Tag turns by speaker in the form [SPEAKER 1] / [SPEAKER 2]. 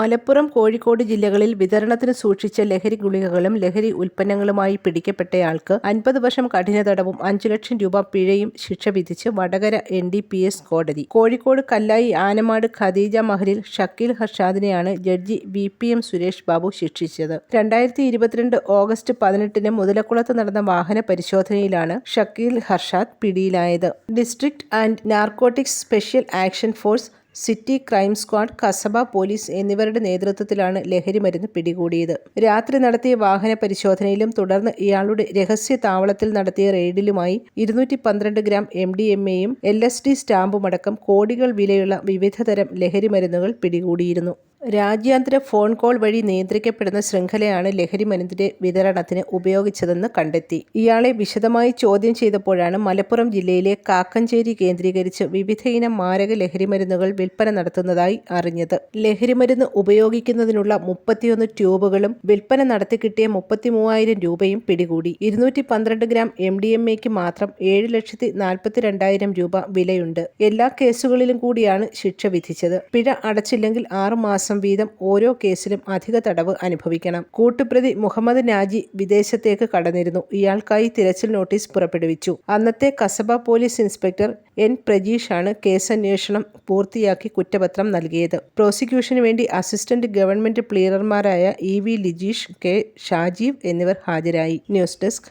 [SPEAKER 1] മലപ്പുറം കോഴിക്കോട് ജില്ലകളിൽ വിതരണത്തിന് സൂക്ഷിച്ച ലഹരി ഗുളികകളും ലഹരി ഉൽപ്പന്നങ്ങളുമായി പിടിക്കപ്പെട്ടയാൾക്ക് അൻപത് വർഷം കഠിന തടവും അഞ്ചു ലക്ഷം രൂപ പിഴയും ശിക്ഷ വിധിച്ച് Vadakara N D P S കോടതി. കോഴിക്കോട് കല്ലായി ആനമാട് ഖദീജ മഹലിൽ Shakeel ഹർഷാദിനെയാണ് judge V P M Suresh Babu ശിക്ഷിച്ചത്. രണ്ടായിരത്തി ഇരുപത്തിരണ്ട് ഓഗസ്റ്റ് പതിനെട്ടിന് മുതലക്കുളത്ത് നടന്ന വാഹന പരിശോധനയിലാണ് ഷക്കീൽ ഹർഷാദ് പിടിയിലായത്. District and narcotics special action force city crime squad Kasaba police എന്നിവരുടെ നേതൃത്വത്തിലാണ് ലഹരിമരുന്ന് പിടികൂടിയത്. രാത്രി നടത്തിയ വാഹന പരിശോധനയിലും തുടർന്ന് ഇയാളുടെ രഹസ്യ താവളത്തിൽ നടത്തിയ റെയ്ഡിലുമായി ഇരുന്നൂറ്റി പന്ത്രണ്ട് ഗ്രാം എം ഡി എം എയും എൽ എസ് ഡി സ്റ്റാമ്പുമടക്കം കോടികൾ വിലയുള്ള വിവിധതരം ലഹരിമരുന്നുകൾ പിടികൂടിയിരുന്നു. രാജ്യാന്തര ഫോൺ കോൾ വഴി നിയന്ത്രിക്കപ്പെടുന്ന ശൃംഖലയാണ് ലഹരി ലഹരിമരുന്നിന്റെ വിതരണത്തിന് ഉപയോഗിച്ചതെന്ന് കണ്ടെത്തി. ഇയാളെ വിശദമായി ചോദ്യം ചെയ്തപ്പോഴാണ് മലപ്പുറം ജില്ലയിലെ കാക്കഞ്ചേരി കേന്ദ്രീകരിച്ച് വിവിധയിനം മാരക ലഹരിമരുന്നുകൾ വിൽപ്പന നടത്തുന്നതായി അറിഞ്ഞത്. ലഹരിമരുന്ന് ഉപയോഗിക്കുന്നതിനുള്ള മുപ്പത്തിയൊന്ന് ട്യൂബുകളും വിൽപ്പന നടത്തി കിട്ടിയ മൂവായിരം രൂപയും പിടികൂടി. ഇരുന്നൂറ്റി പന്ത്രണ്ട് ഗ്രാം എം ഡി എം എക്ക് മാത്രം ഏഴ് ലക്ഷത്തി നാൽപ്പത്തി രണ്ടായിരം രൂപ വിലയുണ്ട്. എല്ലാ കേസുകളിലും കൂടിയാണ് ശിക്ഷ വിധിച്ചത്. പിഴ അടച്ചില്ലെങ്കിൽ ആറു മാസം വീതം ഓരോ കേസിലും അധിക തടവ് അനുഭവിക്കണം. കൂട്ടുപ്രതി മുഹമ്മദ് നാജി വിദേശത്തേക്ക് കടന്നിരുന്നു. ഇയാൾക്കായി തിരച്ചിൽ നോട്ടീസ് പുറപ്പെടുവിച്ചു. അന്നത്തെ കസബ പോലീസ് ഇൻസ്പെക്ടർ എൻ. പ്രജീഷാണ് കേസന്വേഷണം പൂർത്തിയാക്കി കുറ്റപത്രം നൽകിയത്. പ്രോസിക്യൂഷന് വേണ്ടി assistant government പ്ലീറർമാരായ E V Lijeesh K. Shajeev എന്നിവർ ഹാജരായി. News desk